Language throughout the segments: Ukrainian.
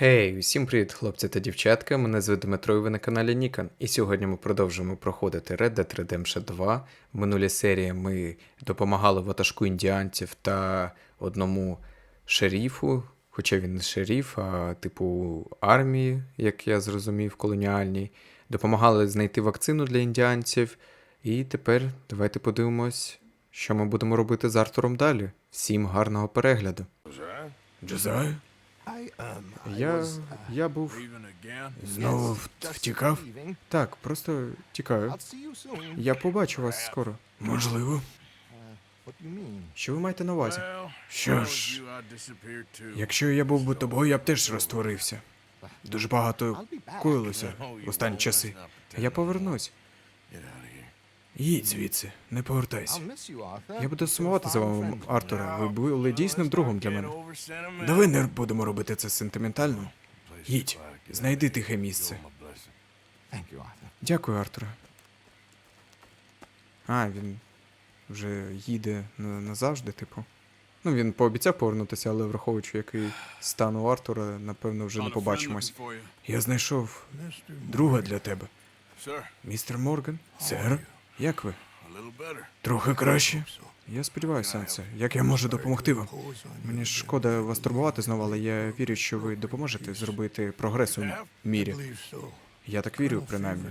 Гей, усім привіт, хлопці та дівчатка. Мене звуть Дмитро, і ви на каналі Нікон. І сьогодні ми продовжуємо проходити Red Dead Redemption 2. В минулій серії ми допомагали ватажку індіанців та одному шеріфу, хоча він не шеріф, а типу армії, як я зрозумів, колоніальній. Допомагали знайти вакцину для індіанців. І тепер давайте подивимось, що ми будемо робити з Артуром далі. Всім гарного перегляду. Джозай? Я. я був. Знову втікав? Так, просто тікаю. Я побачу вас скоро. Можливо. Що ви маєте на увазі? Що ж, якщо я був би тобою, я б теж розтворився. Дуже багато коїлося в останні часи. Я повернусь. Їдь звідси, не повертайся. Я буду сумувати за вами, Артуре. Ви були дійсним другом для мене. Давай не будемо робити це сентиментально. Їдь, знайди тихе місце. Дякую, Артуре. А, він вже їде назавжди, типу. Ну, він пообіцяв повернутися, але враховуючи, який стан у Артура, напевно, вже не побачимось. Я знайшов друга для тебе. Містер Морган? Сер? Як ви? Трохи краще. Я сподіваюся на це. Як я можу допомогти вам? Мені ж шкода вас турбувати знову, але я вірю, що ви допоможете зробити прогрес у мірі. Я так вірю, принаймні.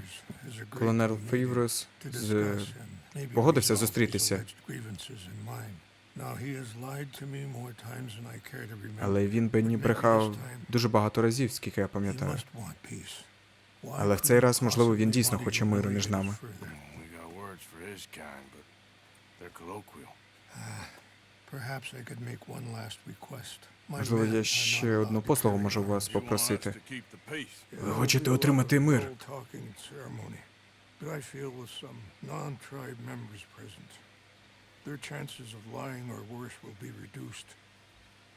Колонел Фейврос з... погодився зустрітися. Але він би ні брехав дуже багато разів, скільки я пам'ятаю. Але в цей раз, можливо, він дійсно хоче миру між нами. Можливо, я ще одну послугу можу у вас попросити. Ви хочете отримати мир? But I feel with some non-tribe members present, their chances of lying or worse will be reduced.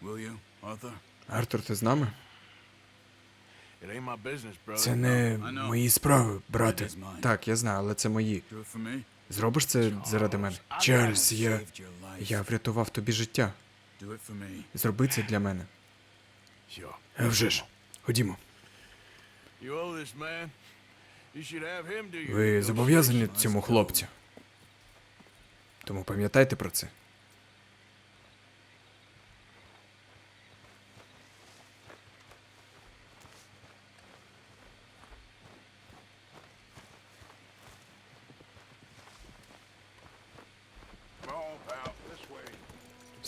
Will you, Arthur? Артур, ти з нами? It ain't my business, brother. Це не мої справи, брате. Так, я знаю, але це мої. Зробиш це заради мене? Чарльз, я. Я врятував тобі життя. Зроби це для мене. А вже ж. Ходімо. Ви зобов'язані цьому хлопцю. Тому пам'ятайте про це.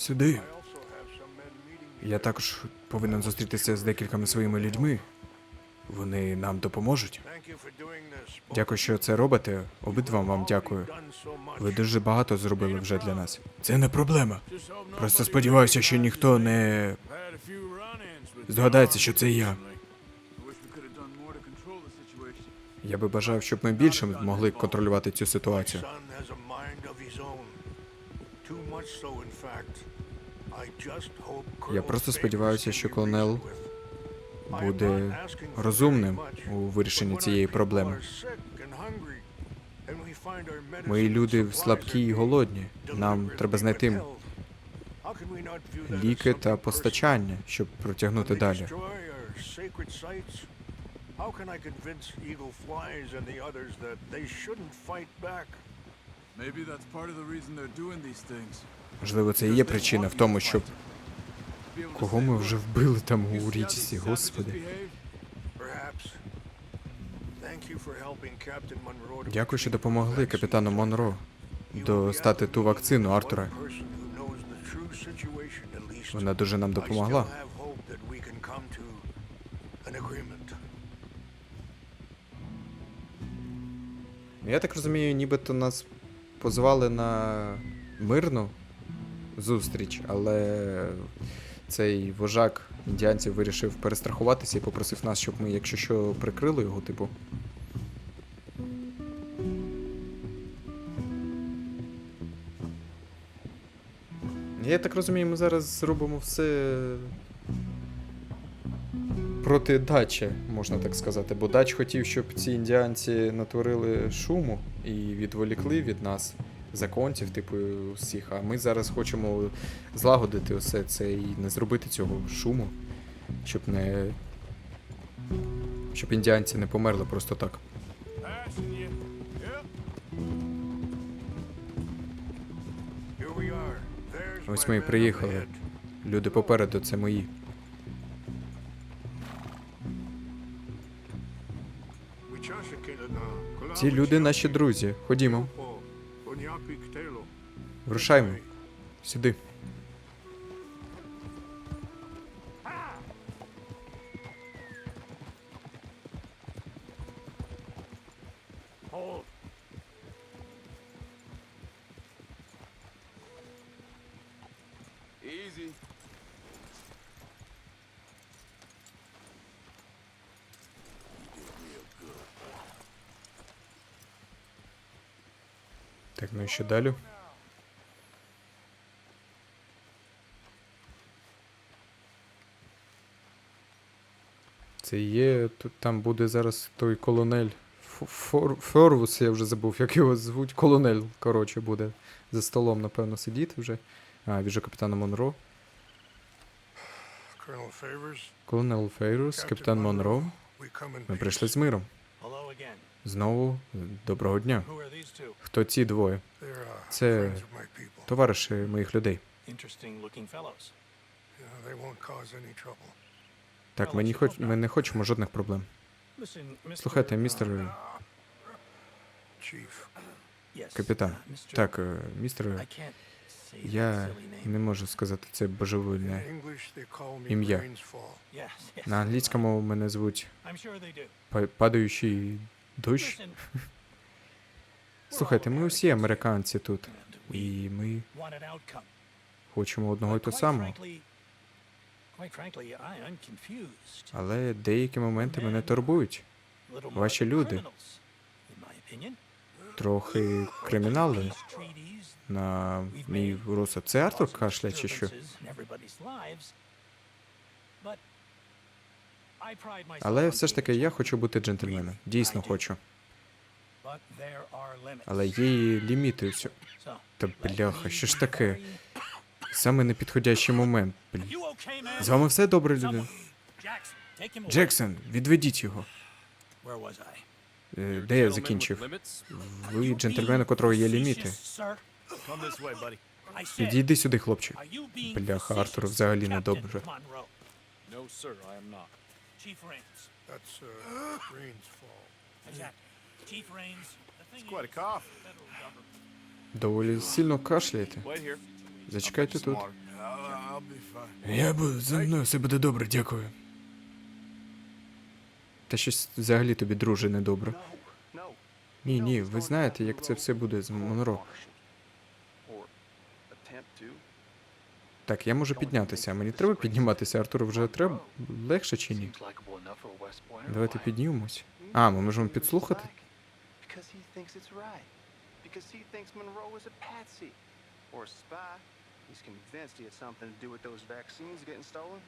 Сюди. Я також повинен зустрітися з декількома своїми людьми. Вони нам допоможуть. Дякую, що це робите. Обидва вам дякую. Ви дуже багато зробили вже для нас. Це не проблема. Просто сподіваюся, що ніхто не здогадається, що це я. Я би бажав, щоб ми більше могли контролювати цю ситуацію. Я просто сподіваюся, що колонел буде розумним у вирішенні цієї проблеми. Мої люди слабкі і голодні. Нам треба знайти ліки та постачання, щоб протягнути далі. how can I convince Eagle Flies and the others that they shouldn't fight back? Maybe that's part of the reason they're doing these things. Можливо, це і є причина в тому, щоб кого ми "Look, вже вбили там у річці, господи. Дякую, що допомогли капітану. Монро достати ту вакцину, least. Вона дуже нам допомогла. Я так розумію, нібито нас позвали на мирну зустріч, але цей вожак індіанців вирішив перестрахуватися і попросив нас, щоб ми, якщо що, прикрили його, типу. Я так розумію, ми зараз зробимо все проти дачі, можна так сказати. Бо дач хотів, щоб ці індіанці натворили шуму і відволікли від нас законців, типу, всіх. А ми зараз хочемо злагодити усе це і не зробити цього шуму, щоб не Щоб індіанці не померли просто так. Ось ми і приїхали. Люди попереду це мої. Ці люди наші друзі. Ходімо, вирушаймо. Сюди. Hold. Easy. Так, ну і що далі? Це є. Тут там буде зараз той колонель. Фор, Форвус, я вже забув, як його звуть. Колонель, коротше, буде за столом, напевно, сидіти вже. А, він же капітана Монро. Колонел Фейрус, капітан Монро. Ми прийшли з миром. Знову доброго дня. Хто ці двоє? Це товариші моїх людей. Так, ми не, хоч... ми не хочемо жодних проблем. Слухайте, містер капітан. uh, Так, е, містер, that я не можу сказати це me Ім'я. На англійському мене звуть падаючий дощ. Слухайте, ми усі американці тут, і ми хочемо одного й того самого. Але деякі моменти мене турбують. Ваші люди. Трохи кримінали на мій розсуд. Це Артур кашля чи що? Але все ж таки я хочу бути джентльменом. Дійсно хочу. Але є і ліміти. Та бляха, що ж таке? Саме непідходящий момент. Блін. З вами все добре, люди? Джексон, відведіть його. Е, Де я закінчив? Ви джентльмен, у котрого є ліміти. Підійди сюди, being Бляха, facetious, взагалі не добре. Uh, Доволі сильно кашляєте. Зачекайте тут. Я буду за мною, все буде добре, дякую. Та щось взагалі тобі, друже, недобре. Ні, ні, ви знаєте, як це все буде з Монро. Так, я можу піднятися, мені треба підніматися, Артуру вже треба легше чи ні? Давайте піднімемось. А, ми можемо підслухати? Because he thinks it's right. Because he thinks Monroe is a patsy. Or a spy. He's convinced he had something to do with those vaccines getting stolen.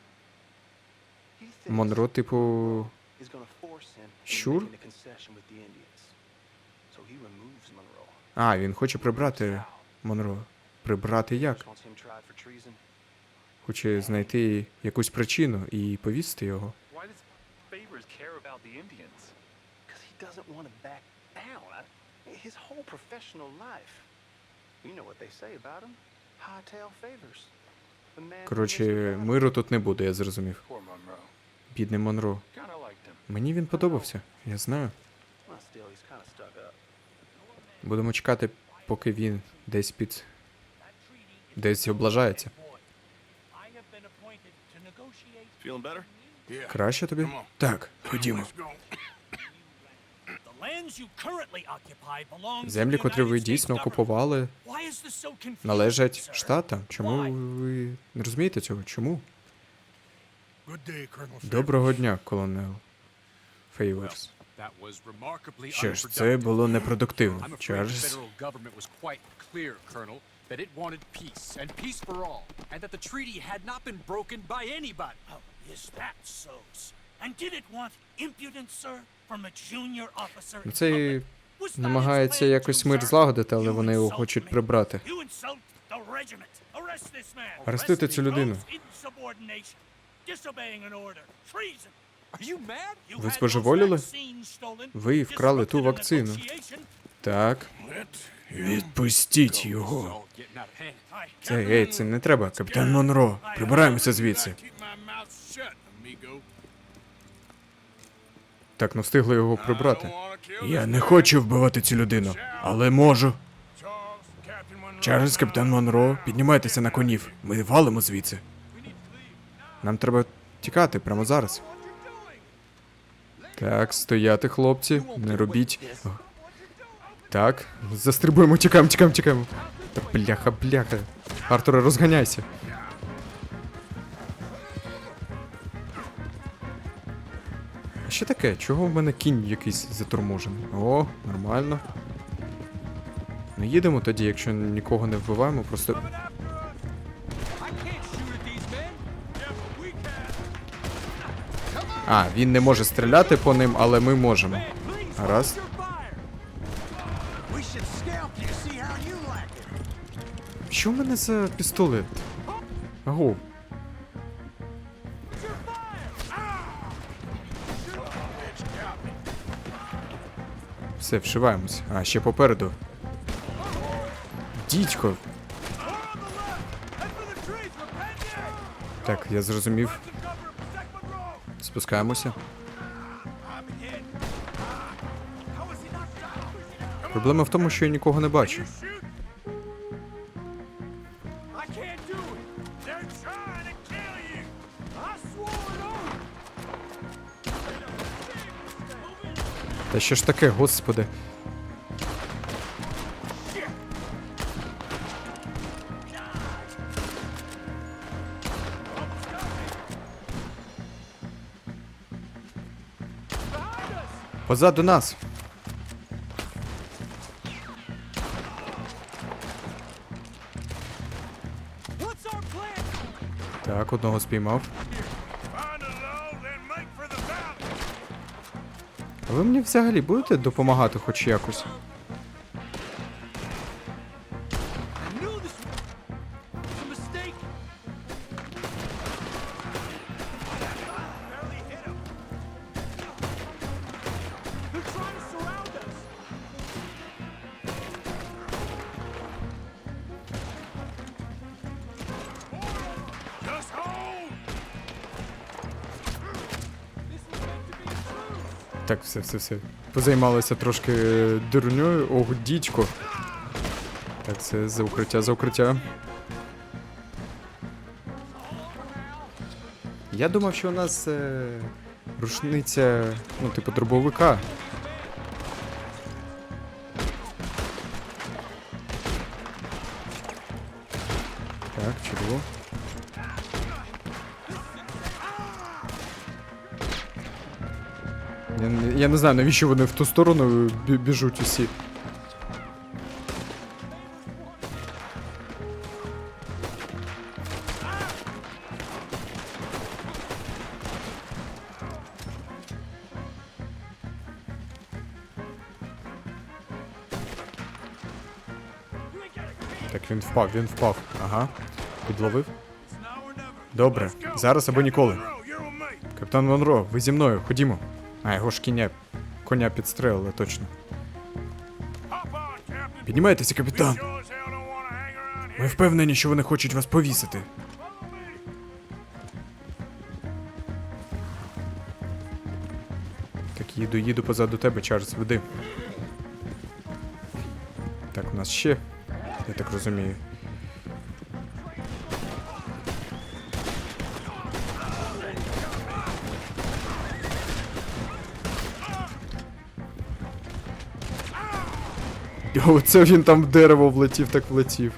He thinks Монро, типу, is going to force him Sure. making concession with the Indians. So he removes Monroe. А, він хоче прибрати Монро. Прибрати як? Хоче знайти якусь причину і повісити його. His whole professional life. You know what they say about him. Коротше, миру тут не буде, я зрозумів. Бідний Монро. Мені він подобався, я знаю. Будемо чекати, поки він десь під. десь облажається. Краще тобі? Так, ходімо. Землі, котрі ви дійсно окупували, належать штатам. Чому ви не розумієте цього? Чому? Доброго дня, колонел Фейверс. Що ж, це було непродуктивно. Чарльз. federal government was quite clear, Colonel, that it wanted peace, and peace for all, and that the treaty had not been broken by anybody. Oh, is that so, sir? And did it want impudence, sir, Ну, Це намагається якось мир злагодити, але вони його хочуть прибрати. Арестуйте цю людину. Ви stolen, Ви вкрали ту вакцину. Так. Відпустіть його. Це гей, це не треба. Капітан Монро, прибираємося звідси. Так, не встигли його прибрати. Я не хочу вбивати цю людину, але можу. Чарльз, капітан Монро, піднімайтеся на конів. Ми валимо звідси. Нам треба тікати прямо зараз. Так, стояти, хлопці, не робіть. Так, застрибуємо, тікаємо, тікаємо, тікаємо. Та бляха, бляха. Артуре, розганяйся. Що таке? Чого в мене кінь якийсь заторможений? О, нормально. Ну їдемо тоді, якщо нікого не вбиваємо, просто. А, він не може стріляти по ним, але ми можемо. It. Що в мене за пістолет? Аго. Все, вшиваємось. А, ще попереду. Дідько. Так, я зрозумів. Спускаємося. Проблема в тому, що я нікого не бачу. Та що ж таке, господи? Позаду нас. Так, одного спіймав. Ви мені взагалі будете допомагати хоч якось? Так, все. Позаймалися трошки дурньою. Ох, дідько. Так, це за укриття, за укриття. Я думав, що у нас е, рушниця, ну, типу, дробовика. Знаю, навіщо вони в ту сторону біжуть усі. Так, він впав, він впав. Ага. Підловив. Добре, зараз або ніколи. Капітан Монро, ви зі мною, ходімо. А, його ж кіня, коня підстрелили, точно. Піднімайтеся, капітан. Ми впевнені, що вони хочуть вас повісити. Так, їду, їду позаду тебе, Чарльз, веди. Так, у нас ще, я так розумію. Оце він там в дерево влетів, так влетів.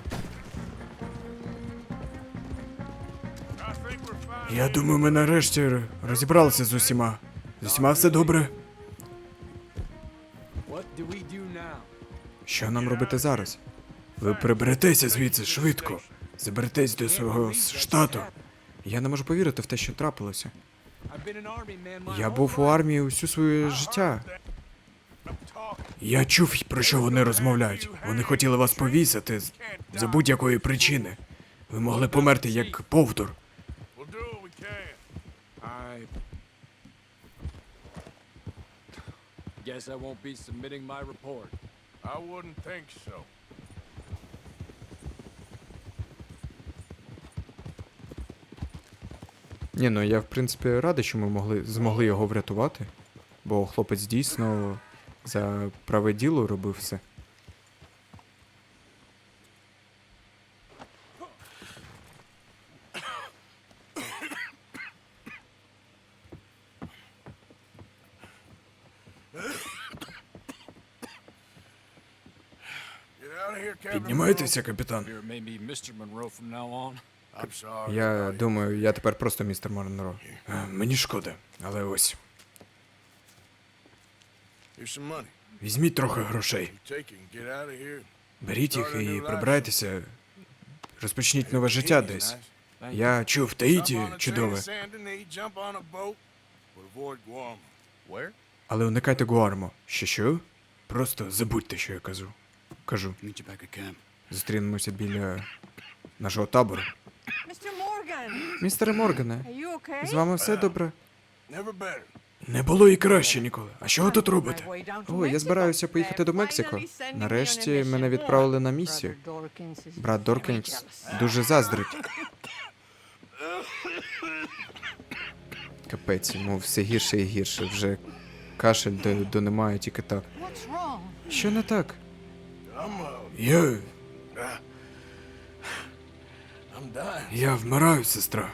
Я думаю, ми нарешті розібралися з усіма. З усіма все добре. Що нам робити зараз? Ви приберетеся звідси швидко. Заберетесь до свого штату. Я не можу повірити в те, що трапилося. Я був у армії усю своє життя. Я чув, про що вони розмовляють. Вони хотіли вас повісити з- за будь-якої причини. Ви могли померти як повтор. We'll do what we can. I guess I won't be submitting my report. I wouldn't think so. Ні, ну я в принципі радий, що ми могли, змогли його врятувати. Бо хлопець дійсно за праве діло робив все. Піднімайтеся, капітан. Я думаю, я тепер просто містер Монро. Мені шкода, але ось. Візьміть трохи грошей. Беріть їх і прибирайтеся. Розпочніть нове життя десь. Я чув, в Таїті чудове. Але уникайте Гуармо. Що що? Просто забудьте, що я кажу. Кажу. Зустрінемося біля нашого табору. Morgan, Моргане, з вами все добре? Не було і краще ніколи. А що ви тут робите? О, я збираюся поїхати до Мексико. Нарешті мене відправили на місію. Брат very Доркінс дуже заздрить. Капець, йому все гірше і гірше. Вже кашель до, до немає тільки так. Що не так? Я. Я вмираю, сестра.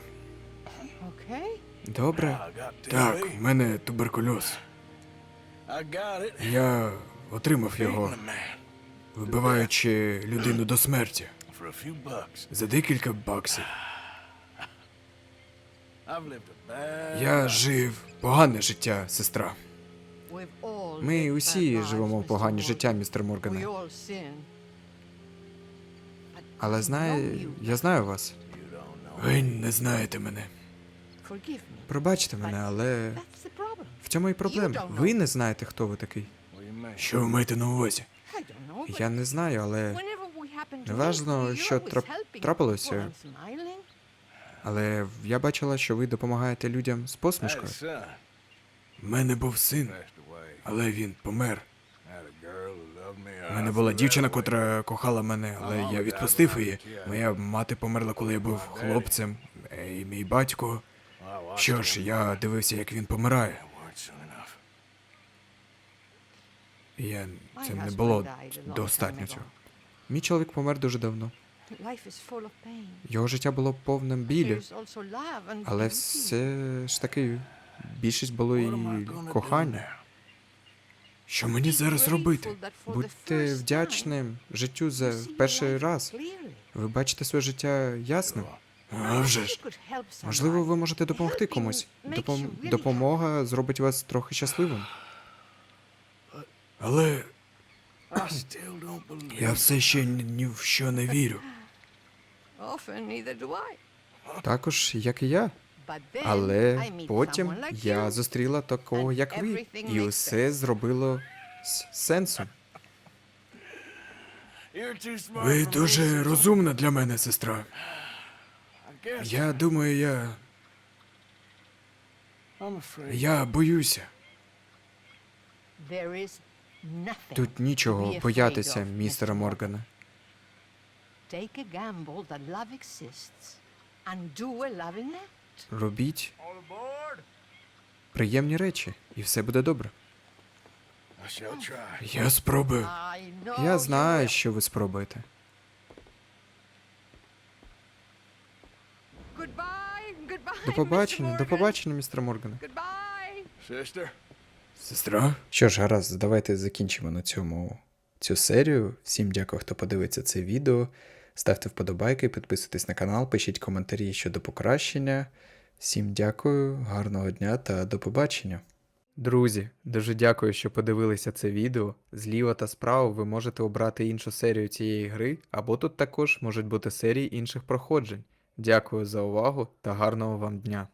Добре? Так, в мене туберкульоз. Я отримав його, вбиваючи людину до смерті за декілька баксів. Я жив погане життя, сестра. Ми усі живемо погані життя, містер Моргане. Але I знаю, я знаю вас. Ви не знаєте мене. Пробачте мене, але в цьому і проблема. Ви не знаєте, хто ви такий. Що ви маєте на увазі? Я не знаю, але. Неважно, що трап- трапилося. Але я бачила, що ви допомагаєте людям з посмішкою. У мене був син, але він помер. У мене була дівчина, котра кохала мене, але я відпустив її. Моя мати померла, коли я був хлопцем, і мій батько. Що ж, я дивився, як він помирає. Я це не було достатньо цього. Мій чоловік помер дуже давно. Його життя було повним білі, але все ж таки більшість було і кохання. Що мені зараз робити? Будьте вдячним життю за перший раз. Ви бачите своє життя ясним. А вже ж. Можливо, ви можете допомогти комусь. Допом... Допомога зробить вас трохи щасливим. Але я все ще ні, в що не вірю. Також, як і я. Але потім я зустріла такого, як ви, і усе зробило сенсом. Ви дуже розумна для мене, сестра. Я думаю, я. Я боюся. Тут нічого боятися, містера. Моргана. Робіть приємні речі, і все буде добре. Я спробую. Я знаю, що ви спробуєте. До побачення, до побачення, містер Морган. Goodbye. Сестра? Що ж, гаразд, давайте закінчимо на цьому цю серію. Всім дякую, хто подивиться це відео. Ставте вподобайки, підписуйтесь на канал, пишіть коментарі щодо покращення. Всім дякую, гарного дня та до побачення. Друзі, дуже дякую, що подивилися це відео. Зліва та справа ви можете обрати іншу серію цієї гри, або тут також можуть бути серії інших проходжень. Дякую за увагу та гарного вам дня!